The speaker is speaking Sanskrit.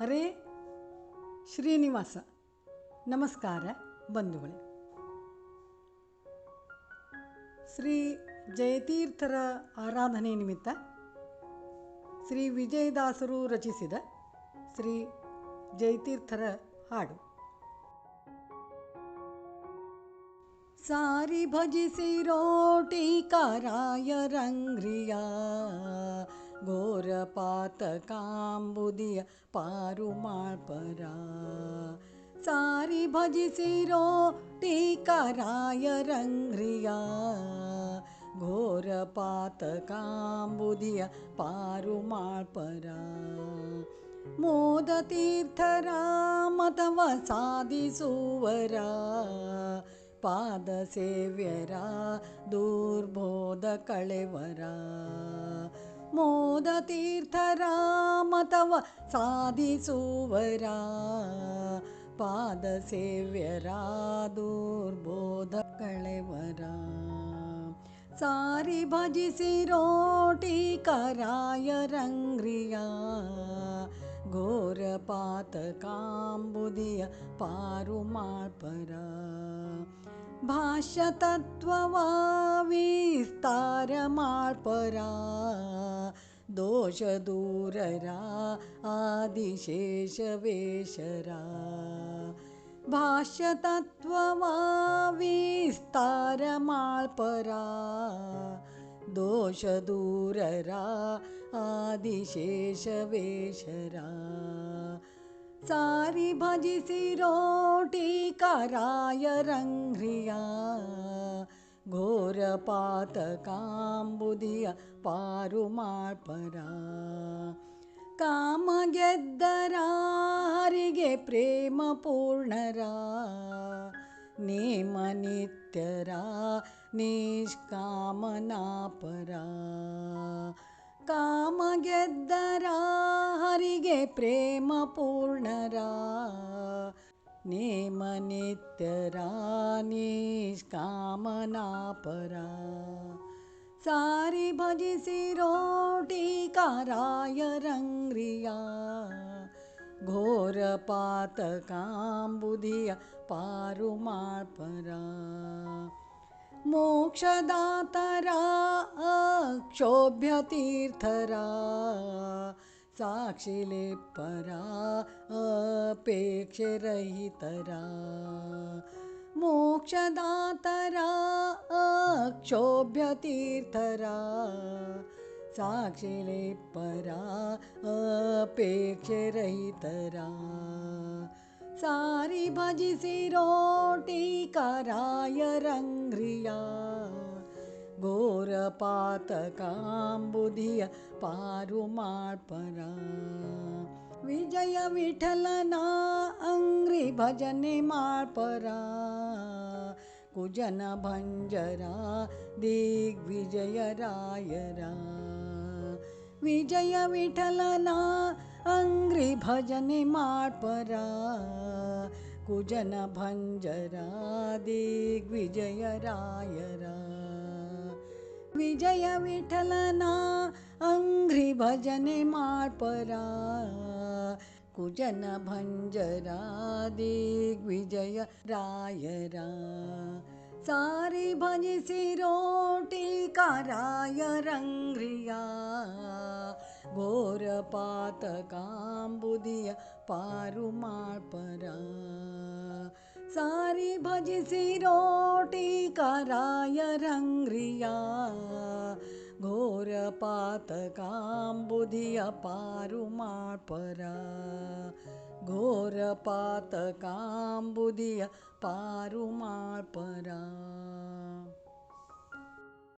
ಹರೇ ಶ್ರೀನಿವಾಸ. ನಮಸ್ಕಾರ ಬಂಧುಗಳೇ. ಶ್ರೀ ಜಯತೀರ್ಥರ ಆರಾಧನೆ ನಿಮಿತ್ತ ಶ್ರೀ ವಿಜಯದಾಸರು ರಚಿಸಿದ ಶ್ರೀ ಜಯತೀರ್ಥರ ಹಾಡು. ಸಾರಿ ಭಜಿಸಿ ರೋಟಿ ಕಾರಾಯ ಘೋರ घोरपातकाम्बुदिय पात सारि पारु मापरा सारि रङ्घ्रिया घोरपातकाम्बुदिय पात काम्बुदिया पारु पादसेव्यरा दुर्बोधकळेवरा मोदतीर्थराम तव सोवरा पादसेव्यरा दुर्बोध कळे वरा सारी कराय रङ्ग्रिया घोरपातकाम्बुदिय पारुमार्परा। भाष्यतत्त्ववाविस्तारमार्परा दोषदूररा आदिशेषवेशरा वेशरा दोषदूररा आदिशेषवेशरा ಘೋರ ಪಾತಕಾಂಬುದಿಯ ಪಾರು ಮಾಡ್ಪರ ಭಾಷ್ಯ ತತ್ವವ ವಿಸ್ತಾರ ಮಾಡ್ಪರ ದೋಷ ದೂರರ ಆದಿಶೇಷವೇಶರ ಭಾಷ್ಯ ತತ್ವವ ವಿಸ್ತಾರ ಮಾಡ್ಪರ ದೋಷ ದೂರರ ಆದಿಶೇಷವೇಶರ ಸಾರಿ ಭಜಿಸಿರೋ ಟೀಕರಾಯರಂಗ್ರಿಯ ಘೋರ ಪಾತಕಾಂಬುದಿಯ ಪಾರು ಮಾಡ್ಪರ ಕಾಮ ಗೆದ್ದರ ಹರಿಗೆ ಪ್ರೇಮ ಪೂರ್ಣರ ನೇಮ ನಿತ್ಯರ ನಿಷ್ಕಾಮನಾಪರ ಕಾಮ ಗೆದ್ದರ ಹರಿಗೆ ಪ್ರೇಮ ಪೂರ್ಣರ ನೇಮ ನಿತ್ಯರ ನಿಷ್ಕಾಮನಾಪರ ಸಾರಿ ಭಜಿಸಿರೋ ಟೀಕಾರಾಯರಂಗ್ರಿಯ ಘೋರ ಪಾತಕಾಂಬುದಿಯ ಪಾರು ಮಾಡ್ಪರ साक्षिले परा अपेक्षरहितरा मोक्षदातरा अक्षोभ्यतीर्थरा साक्षिले परा अपेक्षरहितरा सारी भजिसि रोटिकराय रङ्घ्रिया घोरपातकाम्बुधिय पारुमार्परा बुधि पारु मार्परा विजय विठलना अङ्ग्रिभजने मापरा कुजन भञ्जरा दिग्विजय रायरा विजय विठलना अङ्ग्रिभजने मापरा कुजन भञ्जरा दिग्विजय रायरा विजय विठलना अंग्री भजने मार्परा कुजन भंजरा दिग्विजय रायरा। सारी भज सिरोटी का राय रंग्रिया गोर पा कांबुधिया पारु मापरा सारी भज सिरोटि काराय रङ्ग्रिया। घोर पा कांबुधिया पारु